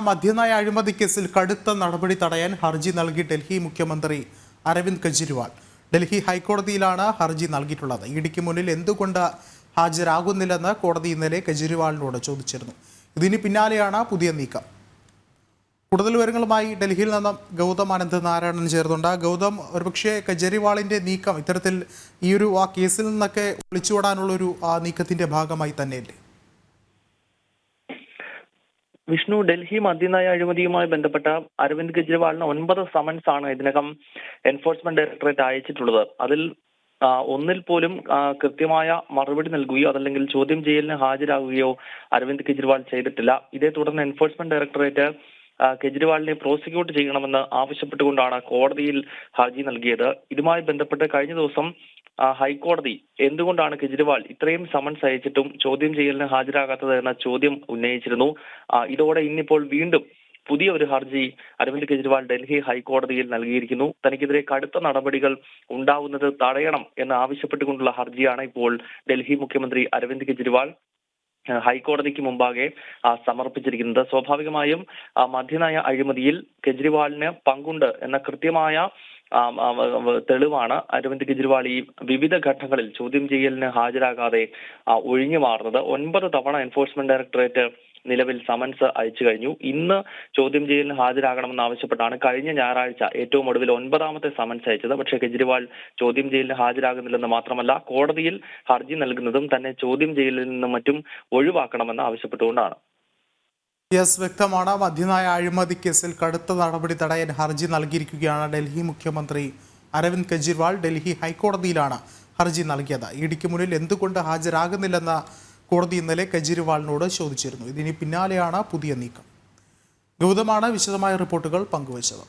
മദ്യനയ അഴിമതി കേസിൽ കടുത്ത നടപടി തടയാൻ ഹർജി നൽകി ഡൽഹി മുഖ്യമന്ത്രി അരവിന്ദ് കെജ്രിവാൾ. ഡൽഹി ഹൈക്കോടതിയിലാണ് ഹർജി നൽകിയിട്ടുള്ളത്. ഇടിക്ക് മുന്നിൽ എന്തുകൊണ്ട് ഹാജരാകുന്നില്ലെന്ന് കോടതി ഇന്നലെ കെജ്രിവാളിനോട് ചോദിച്ചിരുന്നു. ഇതിന് പിന്നാലെയാണ് പുതിയ നീക്കം. കൂടുതൽ വിവരങ്ങളുമായി ഡൽഹിയിൽ നിന്നും ഗൗതം അനന്ത് നാരായണൻ ചേർന്നുണ്ട്. ഗൗതം ഒരുപക്ഷെ കെജ്രിവാളിന്റെ നീക്കം ഇത്തരത്തിൽ ഈ ഒരു ആ കേസിൽ നിന്നൊക്കെ ഒളിച്ചുവിടാനുള്ളൊരു ആ നീക്കത്തിന്റെ ഭാഗമായി തന്നെയല്ലേ? വിഷ്ണു ഡൽഹി മദ്യനയ അഴിമതിയുമായി ബന്ധപ്പെട്ട അരവിന്ദ് കെജ്രിവാളിന് ഒൻപത് സമൻസ് ആണ് ഇതിനകം എൻഫോഴ്സ്മെന്റ് ഡയറക്ടറേറ്റ് അയച്ചിട്ടുള്ളത്. അതിൽ ഒന്നിൽ പോലും കൃത്യമായ മറുപടി നൽകുകയോ അതല്ലെങ്കിൽ ചോദ്യം ചെയ്യലിന് ഹാജരാകുകയോ അരവിന്ദ് കെജ്രിവാൾ ചെയ്തിട്ടില്ല. ഇതേ തുടർന്ന് എൻഫോഴ്സ്മെന്റ് ഡയറക്ടറേറ്റ് കെജ്രിവാളിനെ പ്രോസിക്യൂട്ട് ചെയ്യണമെന്ന് ആവശ്യപ്പെട്ടുകൊണ്ടാണ് കോടതിയിൽ ഹർജി നൽകിയത്. ഇതുമായി ബന്ധപ്പെട്ട് കഴിഞ്ഞ ദിവസം ഹൈക്കോടതി എന്തുകൊണ്ടാണ് കെജ്രിവാൾ ഇത്രയും സമൻസ് അയച്ചിട്ടും ചോദ്യം ചെയ്യലിന് ഹാജരാകാത്തത് എന്ന ചോദ്യം ഉന്നയിച്ചിരുന്നു? ഇതോടെ ഇന്നിപ്പോൾ വീണ്ടും പുതിയ ഒരു ഹർജി അരവിന്ദ് കെജ്രിവാൾ ഡൽഹി ഹൈക്കോടതിയിൽ നൽകിയിരിക്കുന്നു. തനിക്കെതിരെ കടുത്ത നടപടികൾ ഉണ്ടാവുന്നത് തടയണം എന്ന് ആവശ്യപ്പെട്ടുകൊണ്ടുള്ള ഹർജിയാണ് ഇപ്പോൾ ഡൽഹി മുഖ്യമന്ത്രി അരവിന്ദ് കെജ്രിവാൾ ഹൈക്കോടതിക്ക് മുമ്പാകെ സമർപ്പിച്ചിരിക്കുന്നത്. സ്വാഭാവികമായും മധ്യനായ അഴിമതിയിൽ കെജ്രിവാളിന് പങ്കുണ്ട് എന്ന കൃത്യമായ തെളിവാണ്. അരവിന്ദ് കെജ്രിവാൾ ഈ വിവിധ ഘട്ടങ്ങളിൽ ചോദ്യം ചെയ്യലിന് ഹാജരാകാതെ ഒഴിഞ്ഞു മാറുന്നത്. ഒൻപത് തവണ എൻഫോഴ്സ്മെന്റ് ഡയറക്ടറേറ്റ് നിലവിൽ സമൻസ് അയച്ചു കഴിഞ്ഞു. ഇന്ന് ചോദ്യം ചെയ്യലിന് ഹാജരാകണമെന്ന് ആവശ്യപ്പെട്ടാണ് കഴിഞ്ഞ ഞായറാഴ്ച ഏറ്റവും ഒടുവിൽ ഒൻപതാമത്തെ സമൻസ് അയച്ചത്. പക്ഷേ കെജ്രിവാൾ ചോദ്യം ചെയ്യലിന് ഹാജരാകുന്നില്ലെന്ന് മാത്രമല്ല കോടതിയിൽ ഹർജി നൽകുന്നതും തന്നെ ചോദ്യം ചെയ്യലിൽ നിന്നും മറ്റും ഒഴിവാക്കണമെന്ന് ആവശ്യപ്പെട്ടുകൊണ്ടാണ്. യെസ് വ്യക്തമാണ്. മധ്യനായ അഴിമതി കേസിൽ കടുത്ത നടപടി തടയാൻ ഹർജി നൽകിയിരിക്കുകയാണ് ഡൽഹി മുഖ്യമന്ത്രി അരവിന്ദ് കെജ്രിവാൾ. ഡൽഹി ഹൈക്കോടതിയിലാണ് ഹർജി നൽകിയത്. ഇടിക്ക് മുന്നിൽ എന്തുകൊണ്ട് ഹാജരാകുന്നില്ലെന്ന് കോടതി ഇന്നലെ കെജ്രിവാളിനോട് ചോദിച്ചിരുന്നു. ഇതിന് പിന്നാലെയാണ് പുതിയ നീക്കം. ഗൗതമാണ് വിശദമായ റിപ്പോർട്ടുകൾ പങ്കുവച്ചത്.